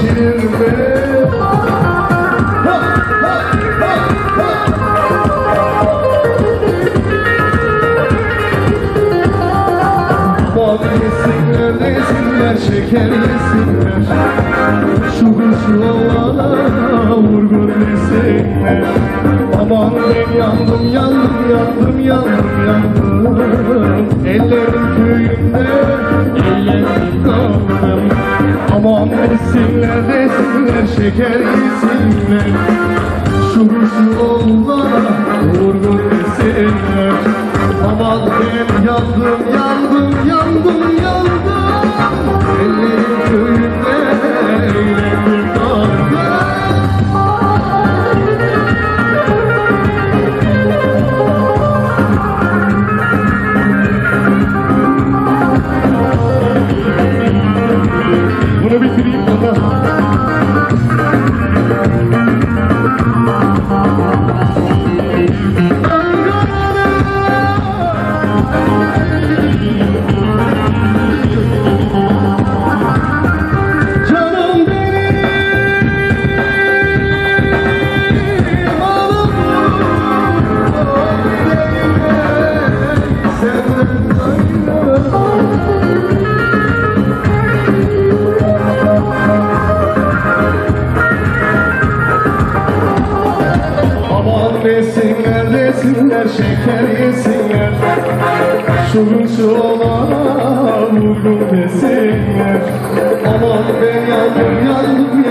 geçirir beni. Mavilisinler, nesinler, şekerlisinler Şu kuşlu olana Aman ben yandım, yandım, yandım, yandım, yandım. Ellerim köyümde Aman etsinler etsinler şeker yesinler Şu huşu onlara vurgun etsinler Aman ben yandım yandım yandım yandım. Ellerim köyümde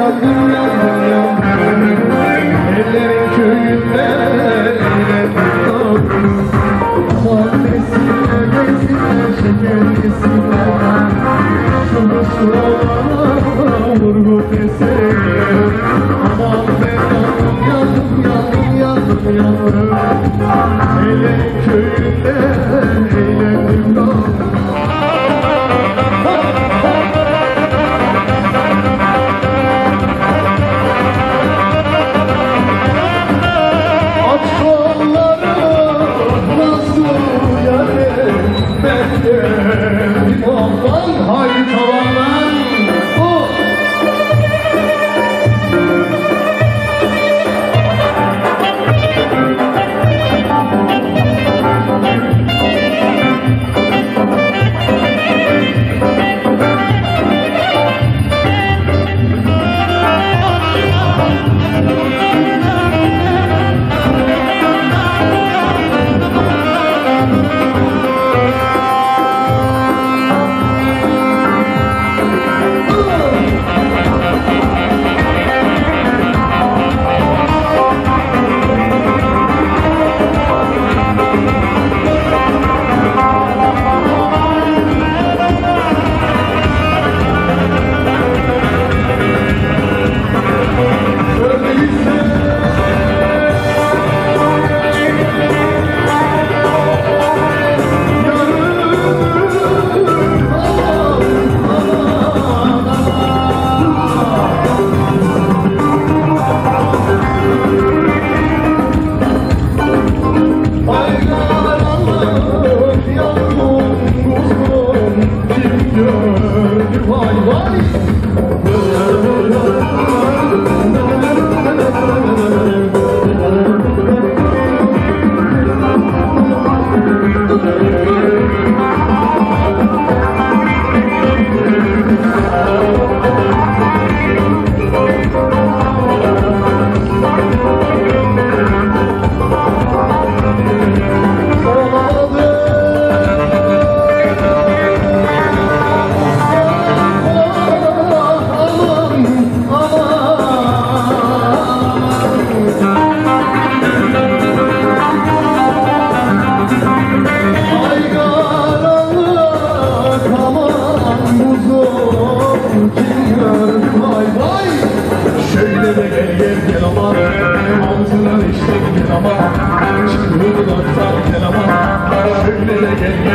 Thank you.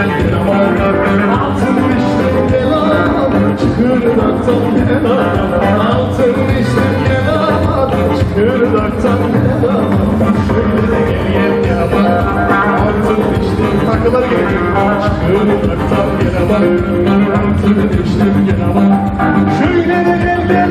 Kırdaktan helal, altın işlem helal, kırdaktan helal. Şöyle gel gel bak, altın işlem takılar geliyor. Kırdaktan helal, altın işlem helal. Şöyle gel gel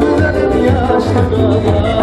Gülerim yaşlı kara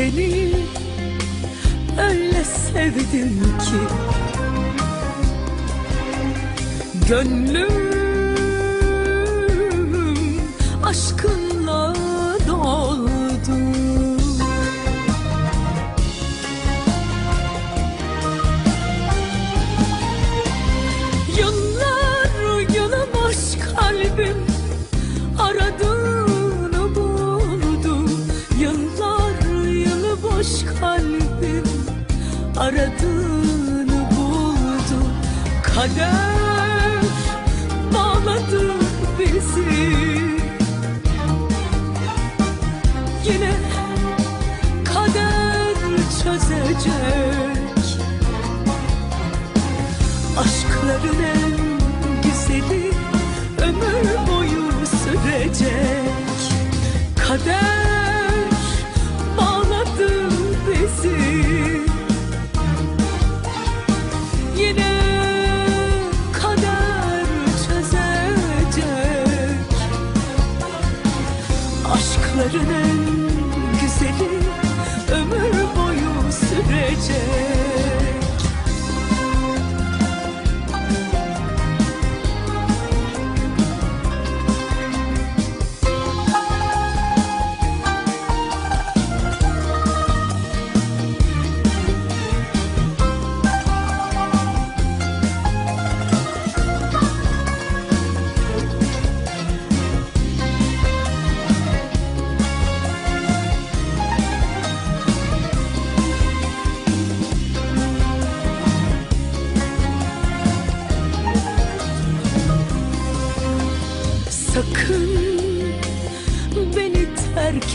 seni. Öyle sevdim ki. Gönlüm aşkın Kader bağladı bizi. Yine kader çözecek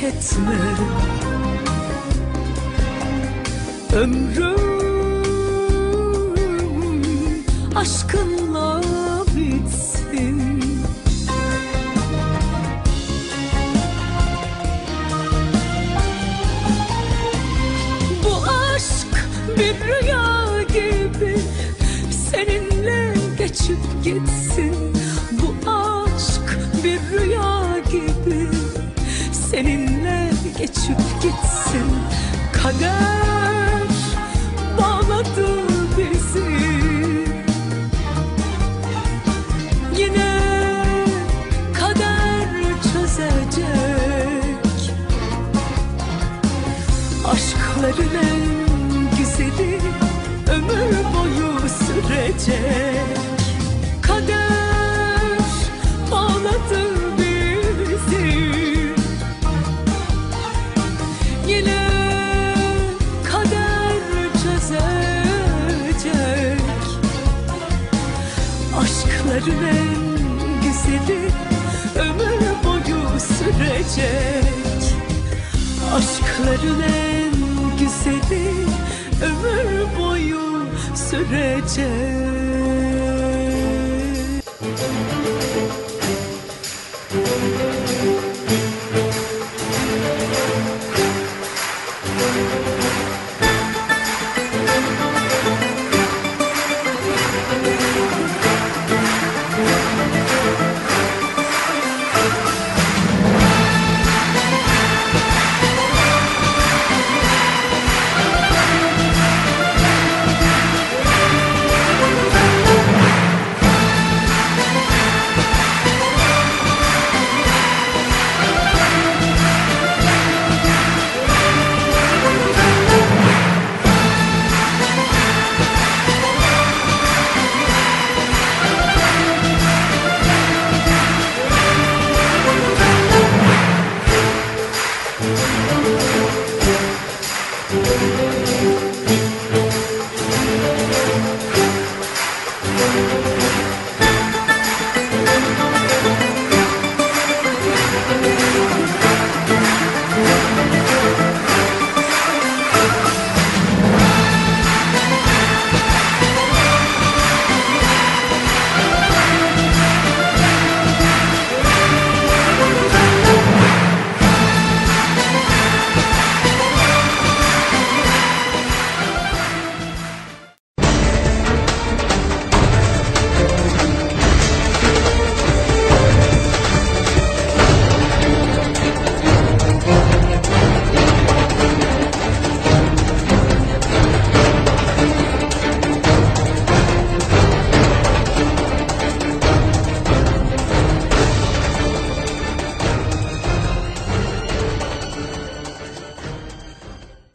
etme. Ömrüm aşkınla bitsin. Bu aşk bir rüya gibi seninle geçip gitsin. Bu aşk bir rüya gibi seninle geçip gitsin. Kader bağladı bizi. Yine kader çözecek. Aşkların en güzeli ömür boyu sürecek sürecek Aşkların en güzeli ömür boyu sürecek